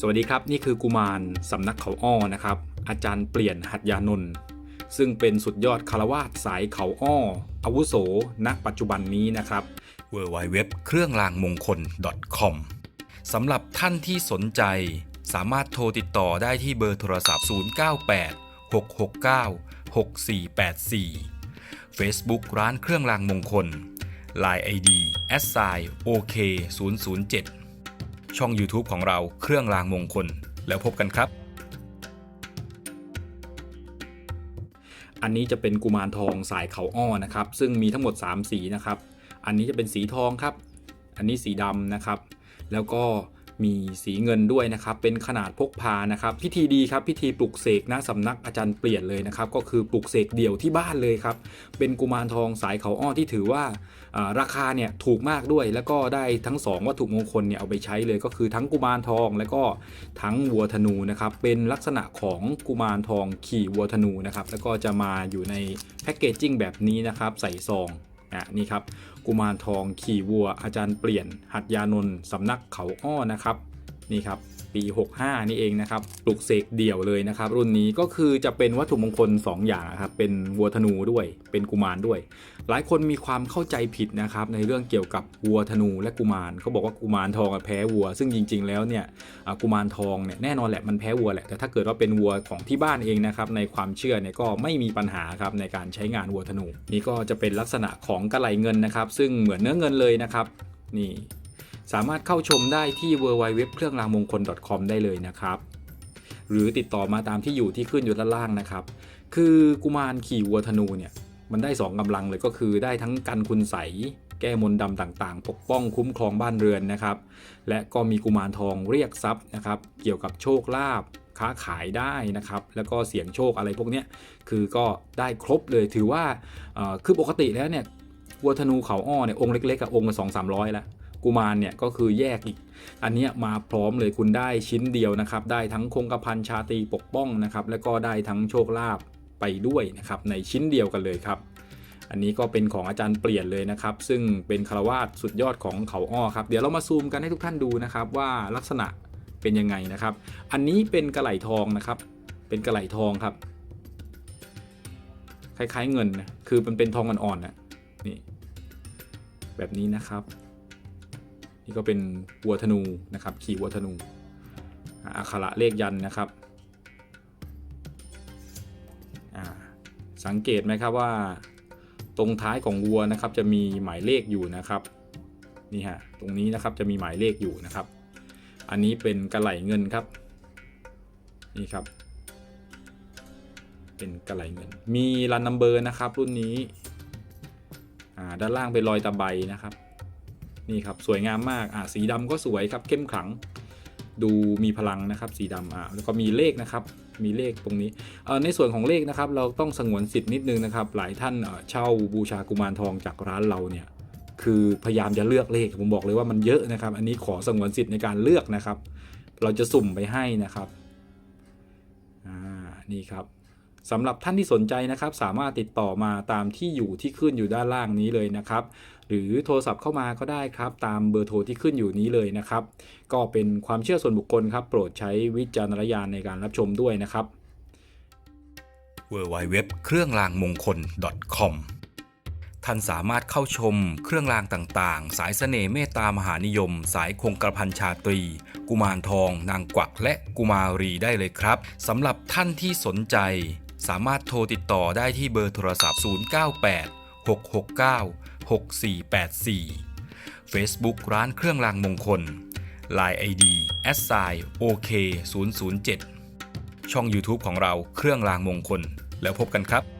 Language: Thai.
สวัสดีครับ นี่คือกุมารสำนักเขาอ้อนะครับ อาจารย์เปลี่ยนหัตยานนท์ซึ่งเป็นสุดยอดคารวาสสายเขาอ้อ อาวุโสณปัจจุบันนี้นะครับ w w w เครื่องรางมงคล .com สำหรับท่านที่สนใจ สามารถโทรติดต่อได้ที่เบอร์โทรศัพท์ 098 669 6484 Facebook ร้านเครื่องรางมงคล Line ID s i OK 007 ช่อง YouTube ของเราเครื่องรางมงคล แล้วพบกันครับ อันนี้จะเป็นกุมารทองสายเขาอ้อนะครับ ซึ่งมีทั้งหมด 3 สีนะครับ อันนี้จะเป็นสีทองครับ อันนี้สีดำนะครับ แล้วก็ มีสีเงินด้วยนะครับเป็นขนาดพกพานะครับพิธีดีครับพิธีปลุกเสกณสำนักอาจารย์เปลี่ยนเลยนะครับก็คือปลุกเสกเดี่ยวที่บ้านเลยครับเป็นกุมารทองสายเขาอ้อที่ถือว่าราคาเนี่ยถูกมากด้วยแล้วก็ได้ทั้งสองวัตถุมงคลเนี่ยเอาไปใช้เลยก็คือทั้งกุมารทองแล้วก็ทั้งวัวธนูนะครับเป็นลักษณะของกุมารทองขี่วัวธนูนะครับแล้วก็จะมาอยู่ในแพคเกจจิ้งแบบนี้นะครับใส่ซองอะนี่ครับ กุมารทองขี่วัว อาจารย์เปลี่ยนหัตยานนท์สำนักเขาอ้อนะครับนี่ครับ ปี 65 นี่เองนะครับปลุกเสกเดี่ยวเลยนะครับ รุ่นนี้ก็คือจะเป็นวัตถุมงคล 2 อย่างครับเป็นวัวธนูด้วย เป็นกุมารด้วย หลายคนมีความเข้าใจผิดนะครับในเรื่องเกี่ยวกับวัวธนูและกุมารเขาบอกว่ากุมารทองแพ้วัว ซึ่งจริง ๆ แล้วเนี่ยกุมารทองเนี่ยแน่นอนแหละมันแพ้วัวแหละแต่ถ้าเกิดว่าเป็นวัวของที่บ้านเองนะครับในความเชื่อเนี่ยก็ไม่มีปัญหาครับในการใช้งานวัวธนู นี่ก็จะเป็นลักษณะของกระไหลเงินนะครับ ซึ่งเหมือนเนื้อเงินเลยนะครับนี่ สามารถเข้าชมได้ที่ w w w เครื่องรางมงคล .com ได้เลยนะครับ หรือติดต่อมาตามที่อยู่ที่ขึ้นอยู่ด้านล่างนะครับ คือกุมารขี่วัวธนูเนี่ยมันได้ 2กำลังเลยก็คือได้ทั้งกันคุณใสแก้มนต์ดำต่างๆ ปกป้องคุ้มครองบ้านเรือนนะครับ และก็มีกุมารทองเรียกทรัพย์นะครับ เกี่ยวกับโชคลาภค้าขายได้นะครับ แล้วก็เสี่ยงโชคอะไรพวกนี้คือก็ได้ครบเลยถือว่าคือปกติแล้วเนี่ยวัวธนูเขาอ้อเนี่ยองค์เล็กๆกับองค์ละสองสามร้อยละ กุมารเนี่ยก็คือแยกอีก อันนี้มาพร้อมเลยคุณได้ชิ้นเดียวนะครับ ได้ทั้งคงกระพันชาตรีปกป้องนะครับ แล้วก็ได้ทั้งโชคลาภไปด้วยนะครับในชิ้นเดียวกันเลยครับ อันนี้ก็เป็นของอาจารย์เปลี่ยนเลยนะครับ ซึ่งเป็นคารวาสสุดยอดของเขาอ้อครับเดี๋ยวเรามาซูมกันให้ทุกท่านดูนะครับว่าลักษณะเป็นยังไงนะครับ อันนี้เป็นกระไหลทองนะครับ เป็นกระไหลทองครับ คล้ายๆเงินนะคือมันเป็นทองอ่อนๆนะนี่แบบนี้นะครับ นี่ก็เป็นวัวธนูนะครับขี่วัวธนูอักขระเลขยันนะครับสังเกตไหมครับว่า ตรงท้ายของวัวนะครับจะมีหมายเลขอยู่นะครับนี่ฮะตรงนี้นะครับจะมีหมายเลขอยู่นะครับ อันนี้เป็นกระไหลเงินครับนี่ครับ เป็นกระไหลเงิน มีรันนัมเบอร์นะครับ รุ่นนี้ด้านล่างเป็นรอยตะไบนะครับ นี่ครับสวยงามมากอ่าสีดำก็สวยครับเข้มขลัง ดูมีพลังนะครับสีดำอ่าแล้วก็มีเลขนะครับมีเลขตรงนี้เอ่อในส่วนของเลขนะครับเราต้องสงวนสิทธิ์นิดนึงนะครับ หลายท่านเอ่อเช่าบูชากุมารทองจากร้านเราเนี่ยคือพยายามจะเลือกเลขผมบอกเลยว่ามันเยอะนะครับ อันนี้ขอสงวนสิทธิ์ในการเลือกนะครับ เราจะสุ่มไปให้นะครับอ่านี่ครับสำหรับท่านที่สนใจนะครับ สามารถติดต่อมาตามที่อยู่ที่ขึ้นอยู่ด้านล่างนี้เลยนะครับ หรือโทรศัพท์เข้ามาก็ได้ครับ ตามเบอร์โทรที่ขึ้นอยู่นี้เลยนะครับ ก็เป็นความเชื่อส่วนบุคคลครับ โปรดใช้วิจารณญาณในการรับชมด้วยนะครับ w w w เครื่องรางมงคล .com ท่านสามารถเข้าชมเครื่องรางต่างๆ สายเสน่ห์เมตตามหานิยม สายคงกระพันชาตรี กุมารทอง นางกวักและกุมารีได้เลยครับสำหรับท่านที่สนใจ สามารถโทรติดต่อได้ที่เบอร์โทรศัพท์ 098 669 6484 Facebook ร้านเครื่องรางมงคล Line ID s i OK 007ช่อง YouTube ของเราเครื่องรางมงคล แล้วพบกันครับ